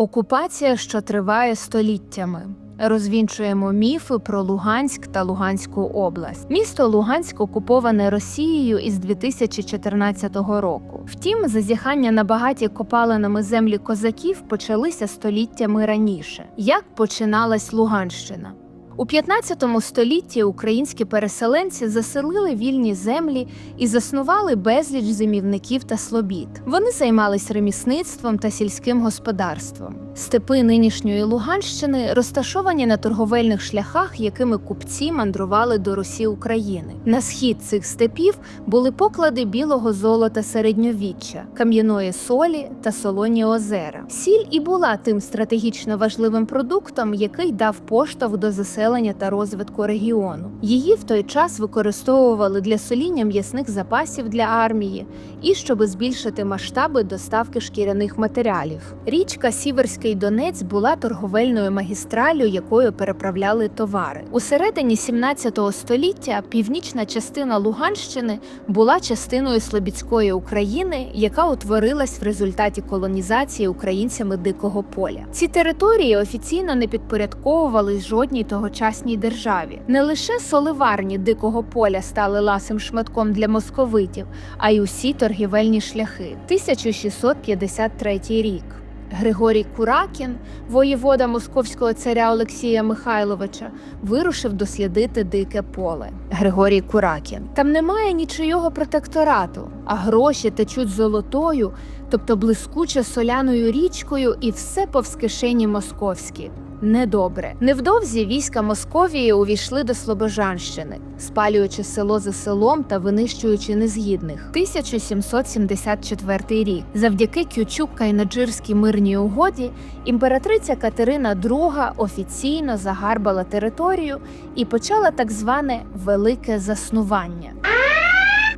Окупація, що триває століттями. Розвінчуємо міфи про Луганськ та Луганську область. Місто Луганськ окуповане Росією із 2014 року. Втім, зазіхання на багаті копалинами землі козаків почалися століттями раніше. Як починалась Луганщина? У 15 столітті українські переселенці заселили вільні землі і заснували безліч зимівників та слобід. Вони займались ремісництвом та сільським господарством. Степи нинішньої Луганщини розташовані на торговельних шляхах, якими купці мандрували до Русі України. На схід цих степів були поклади білого золота середньовіччя, кам'яної солі та солоні озера. Сіль і була тим стратегічно важливим продуктом, який дав поштовх до заселення та розвитку регіону. Її в той час використовували для соління м'ясних запасів для армії і щоб збільшити масштаби доставки шкіряних матеріалів. Річка Сіверський Донець була торговельною магістраллю, якою переправляли товари. У середині 17 століття північна частина Луганщини була частиною Слобідської України, яка утворилась в результаті колонізації українцями дикого поля. Ці території офіційно не підпорядковувались жодній тогочасній державі. Не лише соливарні дикого поля стали ласим шматком для московитів, а й усі торгівельні шляхи. 1653 рік. Григорій Куракін, воєвода московського царя Олексія Михайловича, вирушив дослідити дике поле. Григорій Куракін. Там немає нічийого протекторату, а гроші течуть золотою, тобто блискуче соляною річкою, і все повз кишені московські. Недобре. Невдовзі війська Московії увійшли до Слобожанщини, спалюючи село за селом та винищуючи незгідних. 1774 рік. Завдяки Кючук-Кайнаджирській мирній угоді імператриця Катерина II офіційно загарбала територію і почала так зване велике заснування.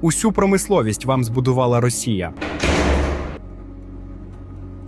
Усю промисловість вам збудувала Росія.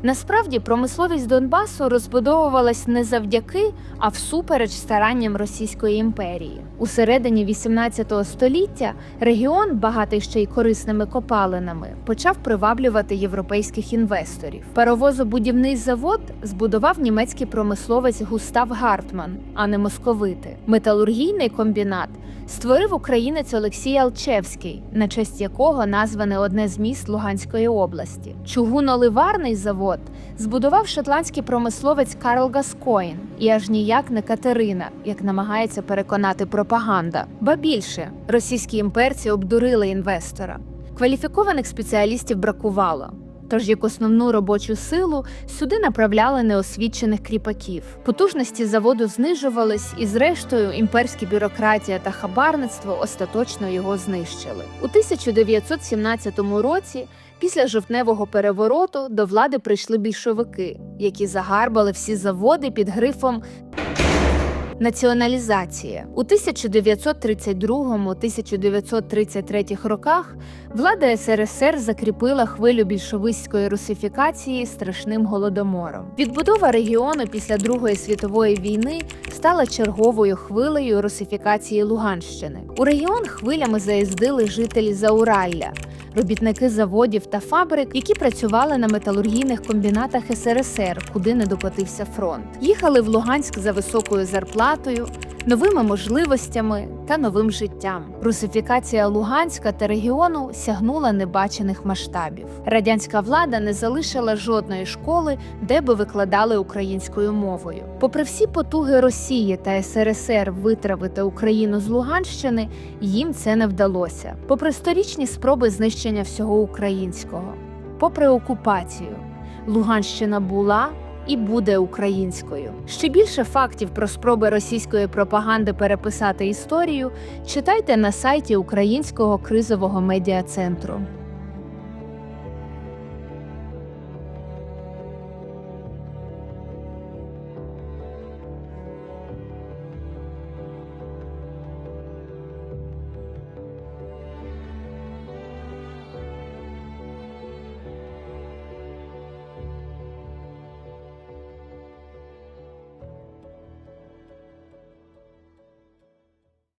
Насправді промисловість Донбасу розбудовувалась не завдяки, а всупереч старанням Російської імперії. У середині 18 століття регіон, багатий ще й корисними копалинами, почав приваблювати європейських інвесторів. Паровозобудівний завод збудував німецький промисловець Густав Гартман, а не московити. Металургійний комбінат створив українець Олексій Алчевський, на честь якого назване одне з міст Луганської області. Чугуноливарний завод збудував шотландський промисловець Карл Гаскоїн і аж ніяк не Катерина, як намагається переконати пропаганда. Ба більше російські імперці обдурили інвестора. Кваліфікованих спеціалістів бракувало. Тож як основну робочу силу сюди направляли неосвічених кріпаків. Потужності заводу знижувались, і зрештою імперська бюрократія та хабарництво остаточно його знищили. У 1917 році, після жовтневого перевороту, до влади прийшли більшовики, які загарбали всі заводи під грифом Націоналізація у 1932-1933 роках влада СРСР закріпила хвилю більшовицької русифікації страшним голодомором. Відбудова регіону після Другої світової війни стала черговою хвилею русифікації Луганщини. У регіон хвилями заїздили жителі Зауралля. Робітники заводів та фабрик, які працювали на металургійних комбінатах СРСР, куди не докотився фронт, їхали в Луганськ за високою зарплатою, новими можливостями та новим життям. Русифікація Луганська та регіону сягнула небачених масштабів. Радянська влада не залишила жодної школи, де би викладали українською мовою. Попри всі потуги Росії та СРСР витравити Україну з Луганщини, їм це не вдалося. Попри сторічні спроби знищення всього українського, попри окупацію, Луганщина була і буде українською. Ще більше фактів про спроби російської пропаганди переписати історію читайте на сайті Українського кризового медіа центру.